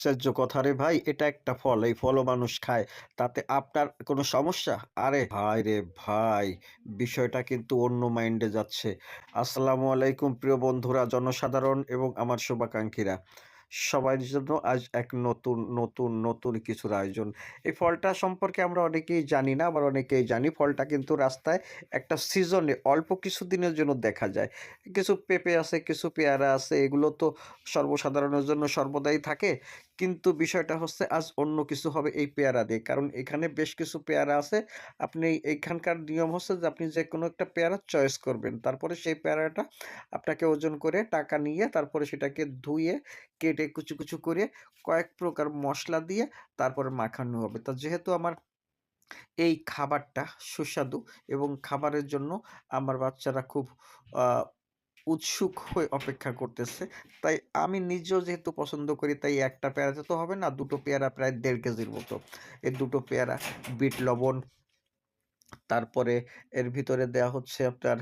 আশ্চর্য কথা রে ভাই, এটা একটা ফল, এই ফলও মানুষ খায়। তাতে আপনার কোনো সমস্যা? আরে ভাই রে ভাই, বিষয়টা কিন্তু অন্য মাইন্ডে যাচ্ছে। আসসালামু আলাইকুম প্রিয় বন্ধুরা, জনসাধারণ এবং আমার শুভাকাঙ্ক্ষীরা। সবার জন্য আজ এক নতুন নতুন নতুন কিছুর আয়োজন। এই ফলটা সম্পর্কে আমরা অনেকেই জানি না, আবার অনেকেই জানি ফলটা কিন্তু রাস্তায় একটা সিজনে অল্প কিছু দিনের জন্য দেখা যায়। কিছু পেঁপে আছে, কিছু পেয়ারা আছে, এগুলো তো সর্বসাধারণের জন্য সর্বদাই থাকে। কিন্তু বিষয়টা হচ্ছে আজ অন্য কিছু হবে এই পেয়ারা দিয়ে। কারণ এখানে বেশ কিছু পেয়ারা আছে। আপনি এইখানকার নিয়ম হচ্ছে যে আপনি যে কোনো একটা পেয়ারা চয়েস করবেন। তারপরে সেই পেয়ারাটা আপনাকে ওজন করে টাকা নিয়ে তারপরে সেটাকে ধুয়ে, কেটে কুচু কুচু করে কয়েক প্রকার মশলা দিয়ে তারপরে মাখানো হবে। তা যেহেতু আমার এই খাবারটা সুস্বাদু এবং খাবারের জন্য আমার বাচ্চারা খুব উৎসুক হয়ে অপেক্ষা করতেছে, তাই আমি নিজেও যেহেতু পছন্দ করি তাই একটা পেয়ারাতে তো হবে না, দুটো পেয়ারা প্রায় দেড় কেজির মতো। এই দুটো পেয়ারা বিট, লবণ তারপরে এর ভিতরে দেয়া হচ্ছে আপনার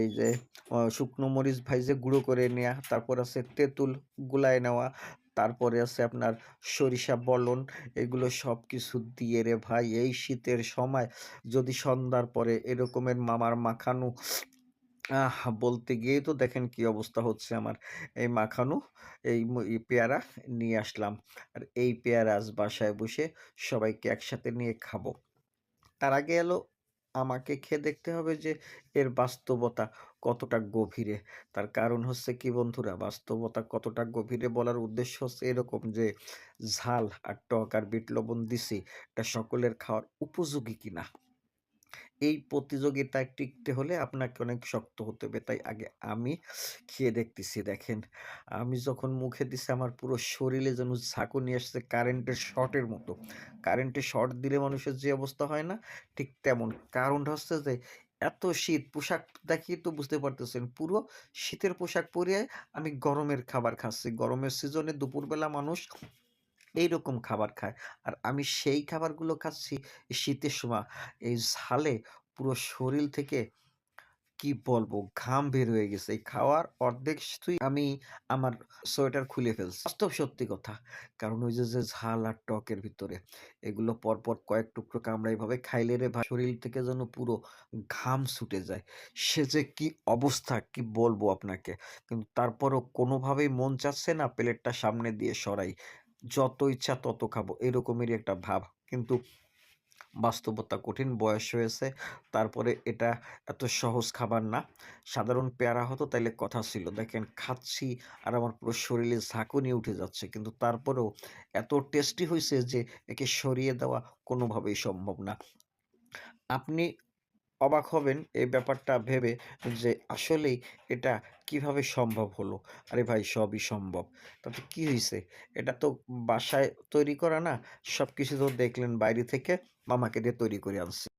এই যে শুকনো মরিচ ভাইজে গুঁড়ো করে নেওয়া তারপর আছে তেঁতুল গুলায় নেওয়া, তারপরে আছে আপনার সরিষা বলন, এগুলো সব কিছু দিয়ে রে ভাই, এই শীতের সময় যদি সন্ধ্যার পরে এরকমের মামার মাখানো, আহ, বলতে গিয়েই তো দেখেন কি অবস্থা হচ্ছে আমার, এই মাখানো, এই এই পেয়ারা নিয়ে আসলাম, আর এই পেয়ারা আজ বাসায় বসে সবাইকে একসাথে নিয়ে খাব। তার আগে এলো, আমাকে খেয়ে দেখতে হবে যে এর বাস্তবতা কতটা গভীরে। তার কারণ হচ্ছে কি বন্ধুরা, বাস্তবতা কতটা গভীরে বলার উদ্দেশ্য হচ্ছে এরকম যে ঝাল আর টক আর বিট লবণ দিছি, এটা সকলের খাওয়ার উপযোগী কিনা? এই প্রতিযোগিতায় টিকতে হলে আপনাকে অনেক শক্ত হতে হবে। তাই আগে আমি খেয়ে দেখতেছি, দেখেন। আমি যখন মুখে দিছি, আমার পুরো শরীরে যেন ঝাঁকুনি আসছে কারেন্টের শর্টের মতো। কারেন্টের শর্ট দিলে মানুষের যে অবস্থা হয় না, ঠিক তেমন। কারণটা হচ্ছে যে, এত শীত, পোশাক দেখিয়ে তো বুঝতে পারতেছেন, পুরো শীতের পোশাক পরে আমি গরমের খাবার খাচ্ছি। গরমের সিজনে দুপুরবেলা মানুষ এইরকম খাবার খায়। আর আমি সেই খাবারগুলো খাচ্ছি শীতের সময়। এই ঝালে পুরো শরীর থেকে কি বলব, ঘাম বের হয়ে গেছে। এই খাওয়ার অর্ধেক শুধুই আমি আমার সোয়েটার খুলে ফেলছি। বাস্তব সত্যি কথা। কারণ ওই যে যে ঝাল আর টকের ভিতরে এগুলো পরপর কয়েক টুকরো কামড়া এইভাবে খাইলে রে ভাই শরীর থেকে যেন পুরো ঘাম ছুটে যায়। সে যে কি অবস্থা, কি বলব আপনাকে? কিন্তু তারপরও কোনোভাবেই মন চাচ্ছে না প্লেটটা সামনে দিয়ে সরাই। যত ইচ্ছা তত খাব, এরকমেরই একটা ভাব। কিন্তু বাস্তবতা কঠিন, বয়স হয়েছে, তারপরে এটা এত সহজ খাবার না। সাধারণ পেয়ারা হতো, তাইলে কথা ছিল। দেখেন, খাচ্ছি আর আমার পুরো শরীরে ঝাঁকুনি উঠে যাচ্ছে, কিন্তু তারপরেও এত টেস্টি হয়েছে যে, একে সরিয়ে দেওয়া কোনোভাবেই সম্ভব না। আপনি অবাক হবেন এই ব্যাপারটা ভেবে যে আসলেই এটা কীভাবে সম্ভব হলো? আরে ভাই, সবই সম্ভব। তাতে কি হয়েছে এটা তো বাসায় তৈরি করা না সব কিছু তো দেখলেন বাইরে থেকে, মামাকে দিয়ে তৈরি করে আনছে।